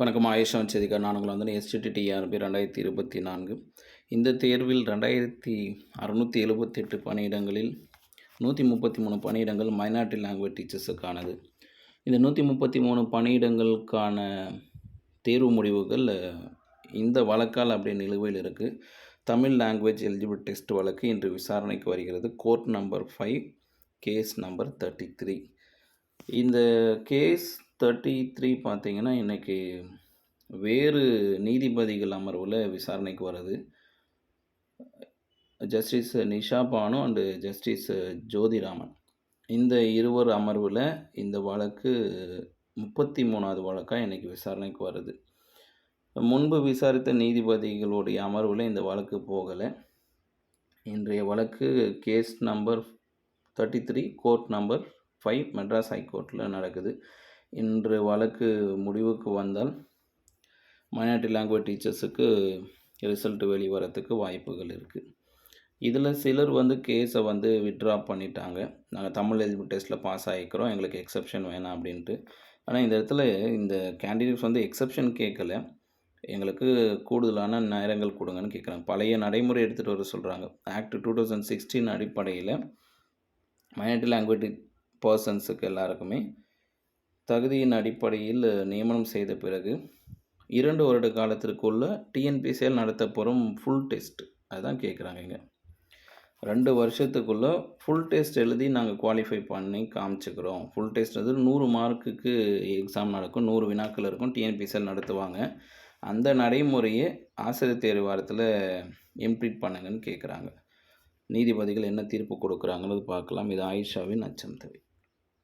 வணக்கம் ஆயுஷம் செதிகா நான் உங்களை வந்து எஸ்டிடிஆர்பி ரெண்டாயிரத்தி இருபத்தி நான்கு. இந்த தேர்வில் ரெண்டாயிரத்தி அறுநூற்றி எழுபத்தெட்டு பணியிடங்களில் நூற்றி முப்பத்தி மூணு பணியிடங்கள் மைனாரிட்டி லாங்குவேஜ் டீச்சர்ஸுக்கானது இந்த நூற்றி முப்பத்தி மூணு பணியிடங்களுக்கான தேர்வு முடிவுகள் இந்த வழக்கால் அப்படியே நிலுவையில் இருக்குது தமிழ் லாங்குவேஜ் எலிஜிபிள் டெஸ்ட் வழக்கு இன்று விசாரணைக்கு வருகிறது. Court number five case number thirty three இந்த கேஸ் தேர்ட்டி த்ரீ பார்த்தீங்கன்னா இன்றைக்கி வேறு நீதிபதிகள் அமர்வில் விசாரணைக்கு வருது justice Nisha Banu and justice Jothiraman. இந்த இருவர் அமர்வில் இந்த வழக்கு முப்பத்தி மூணாவது வழக்காக இன்றைக்கி விசாரணைக்கு வருது முன்பு விசாரித்த நீதிபதிகளுடைய அமர்வில் இந்த வழக்கு போகலை. இன்றைய வழக்கு case number thirty three court number five Madras ஹைகோர்ட்டில் நடக்குது. இன்று வழக்கு முடிவுக்கு வந்தால் மைனாரிட்டி லாங்குவேஜ் டீச்சர்ஸுக்கு ரிசல்ட் வெளிவரத்துக்கு வாய்ப்புகள் இருக்குது இதில் சிலர் வந்து கேஸை வந்து விட்ரா பண்ணிட்டாங்க. நாங்கள் தமிழ் எலிஜிபிள் டெஸ்ட்டில் பாஸ் ஆகிக்கிறோம். எங்களுக்கு எக்ஸப்ஷன் வேணாம் அப்படின்ட்டு. ஆனால் இந்த இடத்துல இந்த கேண்டிடேட்ஸ் வந்து எக்ஸப்ஷன் கேட்கல எங்களுக்கு கூடுதலான நேரங்கள் கொடுங்கன்னு கேட்குறாங்க பழைய நடைமுறை எடுத்துகிட்டு வர சொல்கிறாங்க ஆக்ட் டூ தௌசண்ட் சிக்ஸ்டீன் அடிப்படையில் மைனாரிட்டி லாங்குவேஜ் பர்சன்ஸுக்கு எல்லாருக்குமே தகுதியின் அடிப்படையில் நியமனம் செய்த பிறகு இரண்டு வருட காலத்திற்குள்ளே டிஎன்பிசிஎல் நடத்தப்போகிறோம் ஃபுல் டெஸ்ட் அதுதான் கேட்குறாங்க இங்கே. ரெண்டு வருஷத்துக்குள்ளே ஃபுல் டெஸ்ட் எழுதி நாங்கள் குவாலிஃபை பண்ணி காமிச்சுக்கிறோம். ஃபுல் டெஸ்ட் வந்து நூறு மார்க்குக்கு எக்ஸாம் நடக்கும் நூறு வினாக்கள் இருக்கும் டிஎன்பிசிஎல் நடத்துவாங்க. அந்த நடைமுறையை ஆசிரியர் தேர்வு வாரத்தில் இம்ப்ளீட் பண்ணுங்கன்னு கேட்குறாங்க நீதிபதிகள் என்ன தீர்ப்பு கொடுக்குறாங்கன்னு பார்க்கலாம். இது ஆயிஷாவின் அச்சம் தவி.